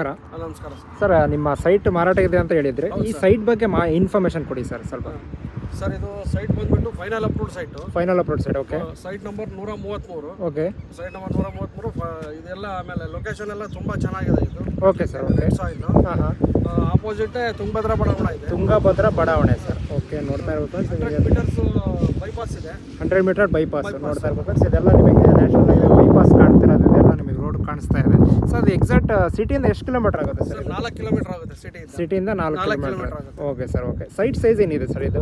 Sir ನಮಸ್ಕಾರ sir. ನಿಮ್ಮ site ಮಾರಾಟ ಇದೆ ಅಂತ ಹೇಳಿದ್ರೆ. ಈ ಸೈಟ್ ಬಗ್ಗೆ ಮಾ ಇನ್ಫಾರ್ಮೇಶನ್ ಕೊಡಿ ಸರ್ ಸ್ವಲ್ಪ. ಸರ್ ಇದು ಸೈಟ್ ಬಂದ್ಬಿಟ್ಟು final approved site final approved site okay site number ನೂರ ಮೂವತ್ತ್ಮೂರು ಓಕೆ ಸೈಟ್ ನಂಬರ್ ನೂರ ಮೂವತ್ತ್ಮೂರು ಇದೆಲ್ಲ ಆಮೇಲೆ ಲೊಕೇಶನ್ ಎಲ್ಲ ತುಂಬ ಚೆನ್ನಾಗಿದೆ ಇದು. ಓಕೆ ಸರ್ ಓಕೆ ಹಾಂ ಹಾಂ. ಆಪೋಸಿಟ್ ತುಂಗಭದ್ರಾ ಬಡಾವಣೆ ಇದೆ. ತುಂಗಭದ್ರಾ ಬಡಾವಣೆ ಸರ್ ಓಕೆ ನೋಡ್ತಾ ಇರ್ಬೋದು ಮೀಟರ್ಸ್ ಬೈಪಾಸ್ ಇದೆ. ಹಂಡ್ರೆಡ್ ಮೀಟರ್ ಬೈಪಾಸ್ ನೋಡ್ತಾ ಇರ್ಬೋದು ಇದೆಲ್ಲ ನಿಮಗೆ ನ್ಯಾಷನಲ್ ಬೈಪಾಸ್ ಕಾಣ್ತಿರೋದು. ರೋಡ್ ಕಾಣಿಸ್ತಾ ಇದೆ. ಸೊ ಅದು ಎಕ್ಸಾಕ್ಟ್ ಸಿಟಿಯಿಂದ ಎಷ್ಟು ಕಿಲೋಮೀಟರ್ ಆಗುತ್ತೆ ಸರ್ ನಾಲ್ಕು ಕಿಲೋಮೀಟರ್ ಆಗುತ್ತೆ ಸಿಟಿ ಸಿಟಿಯಿಂದ ನಾಲ್ಕು kilometer okay sir okay site size ಏನಿದೆ ಸರ್ ಇದು?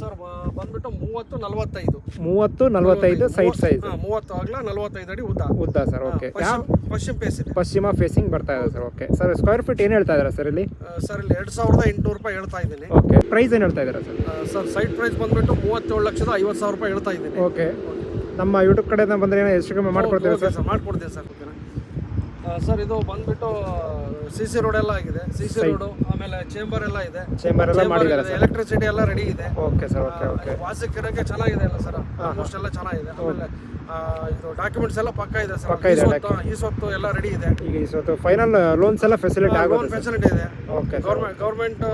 ಸರ್ ಬಂದ್ಬಿಟ್ಟು ಮೂವತ್ತು ನಲವತ್ತೈದು. ಮೂವತ್ತು ನಲವತ್ತೈದು ಸೈಟ್ ಸೈಜ್ ಮೂವತ್ತು ಆಗಲ ನಲವತ್ತೈದು ಅಡಿ ಉದ್ದ. ಉದ್ದ ಸರ್ ಓಕೆ ಪಶ್ಚಿಮ ಫೇಸ್ ಇದೆ. ಪಶ್ಚಿಮ ಫೇಸಿಂಗ್ ಬರ್ತಾ ಇದೆ sir okay sir square feet ಏನು ಹೇಳ್ತಾ ಇದ್ದಾರೆ ಸರ್ ಇಲ್ಲಿ? ಸರ್ ಇಲ್ಲಿ ಎರಡು ಸಾವಿರದ ಎಂಟುನೂರು ರೂಪಾಯಿ ಹೇಳ್ತಾ ಇದ್ದೀನಿ. ಓಕೆ ಪ್ರೈಸ್ ಏನು ಹೇಳ್ತಾ ಇದ್ದಾರೆ ಸರ್ ಸರ್ ಸೈಟ್ ಪ್ರೈಸ್ ಬಂದ್ಬಿಟ್ಟು ಮೂವತ್ತೇಳು ಲಕ್ಷದ ಐವತ್ತು ಸಾವಿರ ರೂಪಾಯಿ ಹೇಳ್ತಾ ಇದ್ದೀನಿ. ಓಕೆ ನಮ್ಮ ಯೂಟ್ಯೂಬ್ ಕಡೆಯಿಂದ ಬಂದ್ರೆ ಏನೋ ಎಷ್ಟು ಕಮ್ಮಿ ಮಾಡಿಕೊಡ್ತೀವಿ ಸರ್. ಸರ್ ಮಾಡ್ಕೊಡ್ತೀವಿ ಸರ್ ಸರ್ ಇದು ಬಂದ್ಬಿಟ್ಟು ಸಿ ಸಿ ರೋಡ್ ಎಲ್ಲ ಆಗಿದೆ. ಸಿ ಸಿ ರೋಡು ಆಮೇಲೆ ಚೇಂಬರ್ ಎಲ್ಲ ಇದೆ. ಚೇಂಬರ್ ಎಲ್ಲ ಮಾಡಿದ್ದಾರೆ ಸರ್. ಎಲೆಕ್ಟ್ರಿಸಿಟಿ ಎಲ್ಲ ರೆಡಿ ಇದೆ. ಓಕೆ ಸರ್ ಓಕೆ ಓಕೆ ವಾಸಕ್ಕೆ ಚೆನ್ನಾಗಿದೆ ಅಲ್ಲ ಸರ್? ಆಲ್ಮೋಸ್ಟ್ ಎಲ್ಲ ಚೆನ್ನಾಗಿದೆ. ಆಮೇಲೆ ಇದು ಡಾಕ್ಯುಮೆಂಟ್ಸ್ ಎಲ್ಲ ಪಕ್ಕ ಇದೆ ಸರ್. ಪಕ್ಕ ಇದೆ, ಈ ಸ್ವತ್ತು ಎಲ್ಲ ರೆಡಿ ಇದೆ. ಈಗ ಈ ಸ್ವತ್ತು ಫೈನಲ್ ಲೋನ್ಸ್ ಎಲ್ಲ ಫೆಸಿಲಿಟಿ ಲೋನ್ ಫೆಸಿಲಿಟಿ ಇದೆ. ಓಕೆ ಗೌರ್ಮೆಂಟ್ ಗೌರ್ಮೆಂಟ್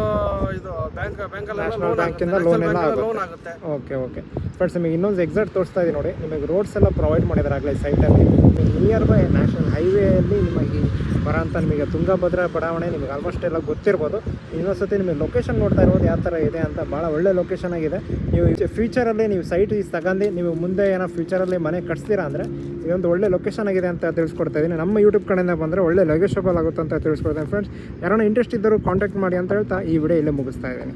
ಇದು ಬ್ಯಾಂಕ್ ಬ್ಯಾಂಕಲ್ಲೆಲ್ಲ ಬ್ಯಾಂಕಿಂದ ಲೋನ್ ಎಲ್ಲ ಲೋನ್ ಆಗುತ್ತೆ. ಓಕೆ ಓಕೆ ಫ್ರೆಂಡ್ಸ್, ನಿಮಗೆ ಇನ್ನೊಂದು ಎಕ್ಸಾಕ್ಟ್ ತೋರಿಸ್ತಾ ಇದ್ದೀನಿ ನೋಡಿ. ನಿಮಗೆ ರೋಡ್ಸ್ ಎಲ್ಲ ಪ್ರೊವೈಡ್ ಮಾಡಿದ್ದಾರೆ ಆಗಲೇ ಸೈಟಲ್ಲಿ ನಿಯರ್ ಬೈ ನ್ಯಾಷನಲ್ ಹೈವೇಯಲ್ಲಿ ನಿಮಗೆ ಬರೋಂಥ ನಿಮಗೆ ತುಂಗಭದ್ರಾ ಬಡಾವಣೆ ನಿಮಗೆ ಆಲ್ಮೋಸ್ಟ್ ಎಲ್ಲ ಗೊತ್ತಿರ್ಬೋದು. ಇನ್ನೊಂದ್ಸತಿ ನಿಮಗೆ ಲೊಕೇಶನ್ ನೋಡ್ತಾ ಇರ್ಬೋದು, ಯಾವ ಥರ ಇದೆ ಅಂತ. ಭಾಳ ಒಳ್ಳೆ ಲೊಕೇಶನ್ ಆಗಿದೆ. ನೀವು ಫ್ಯೂಚರಲ್ಲಿ ನೀವು ಸೈಟ್ ಈಸ್ ತಗೊಂಡು ನೀವು ಮುಂದೆ ಏನೋ ಫ್ಯೂಚರಲ್ಲಿ ಮನೆ ಕಟ್ಸ್ತೀರಾ ಅಂದರೆ ಇದೊಂದು ಒಳ್ಳೆ ಲೊಕೇಶನ್ ಆಗಿದೆ ಅಂತ ತಿಳಿಸ್ಕೊಡ್ತಾ ಇದ್ದೀನಿ. ನಮ್ಮ ಯೂಟ್ಯೂಬ್ ಕಡೆಯಿಂದ ಬಂದರೆ ಒಳ್ಳೆ ಲೊಗೇಶಬಲ್ ಆಗುತ್ತೆ ಅಂತ ತಿಳಿಸ್ಕೊಡ್ತೀನಿ ಫ್ರೆಂಡ್ಸ್ ಯಾರೋ ಇಂಟ್ರೆಸ್ಟ್ ಇದ್ದರೂ ಕಾಂಟ್ಯಾಕ್ಟ್ ಮಾಡಿ ಅಂತ ಹೇಳ್ತಾ ಈ ವಿಡಿಯೋ ಇಲ್ಲೇ ಮುಗಿಸ್ತಾ ಇದ್ದೀನಿ.